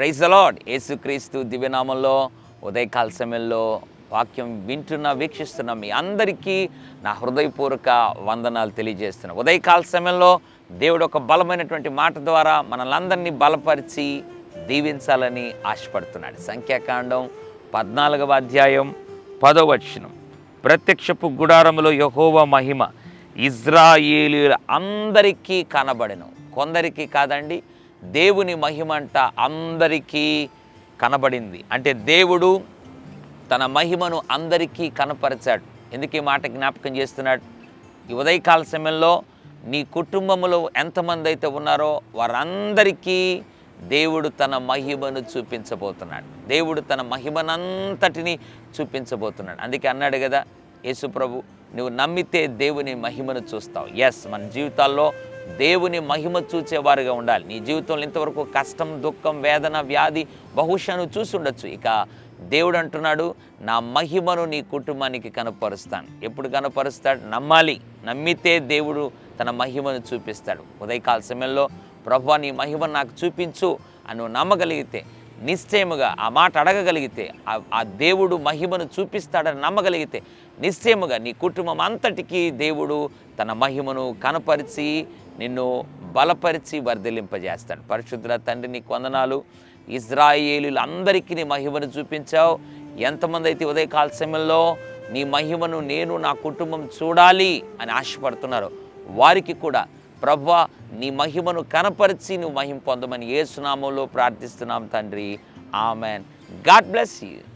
Praise అలాడ్ యేసుక్రీస్తు దివ్యనామంలో ఉదయకాల సమయంలో వాక్యం వింటున్న వీక్షిస్తున్న మీ అందరికీ నా హృదయపూర్వక వందనాలు తెలియజేస్తున్నా. ఉదయకాల సమయంలో దేవుడు ఒక బలమైనటువంటి మాట ద్వారా మనలందరినీ బలపరిచి దీవించాలని ఆశపడుతున్నాడు. సంఖ్యాకాండం పద్నాలుగవ అధ్యాయం పదవచనం ప్రత్యక్షపు గుడారములో యహోవ మహిమ ఇజ్రాయేలీల అందరికీ కనబడను. కొందరికి కాదండి దేవుని మహిమంట అందరికీ కనబడింది. అంటే దేవుడు తన మహిమను అందరికీ కనపరిచాడు. ఎందుకు ఈ మాట జ్ఞాపకం చేస్తున్నాడు? ఈ ఉదయకాల సమయంలో నీ కుటుంబంలో ఎంతమంది అయితే ఉన్నారో వారందరికీ దేవుడు తన మహిమను చూపించబోతున్నాడు. దేవుడు తన మహిమనంతటిని చూపించబోతున్నాడు. అందుకే అన్నాడు కదా యేసుప్రభు ప్రభు నువ్వు నమ్మితే దేవుని మహిమను చూస్తావు. ఎస్ మన జీవితాల్లో దేవుని మహిమ చూచేవారుగా ఉండాలి. నీ జీవితంలో ఇంతవరకు కష్టం దుఃఖం వేదన వ్యాధి బహుశా నువ్వు చూసి ఉండొచ్చు. ఇక దేవుడు అంటున్నాడు నా మహిమను నీ కుటుంబానికి కనపరుస్తాను. ఎప్పుడు కనపరుస్తాడు? నమ్మాలి. నమ్మితే దేవుడు తన మహిమను చూపిస్తాడు. ఉదయకాల సమయంలో ప్రభు నీ మహిమను నాకు చూపించు అని నువ్వు నమ్మగలిగితే నిశ్చయముగా ఆ మాట అడగగలిగితే ఆ- దేవుడు మహిమను చూపిస్తాడని నమ్మగలిగితే నిశ్చయముగా నీ కుటుంబం అంతటికీ దేవుడు తన మహిమను కనపరిచి నిన్ను బలపరిచి వర్ధిలింపజేస్తాడు పరిశుద్ధుల తండ్రి నీ వందనాలు. ఇజ్రాయేలీలందరికీ నీ మహిమను చూపించావు. ఎంతమంది అయితే ఉదయకాల సమయంలో నీ మహిమను నేను నా కుటుంబం చూడాలి అని ఆశపడుతున్నారు వారికి కూడా ప్రభా నీ మహిమను కనపరిచి నువ్వు మహిమ పొందమని ఏ సునామంలో ప్రార్థిస్తున్నాం తండ్రి. ఆమెన్. God bless you.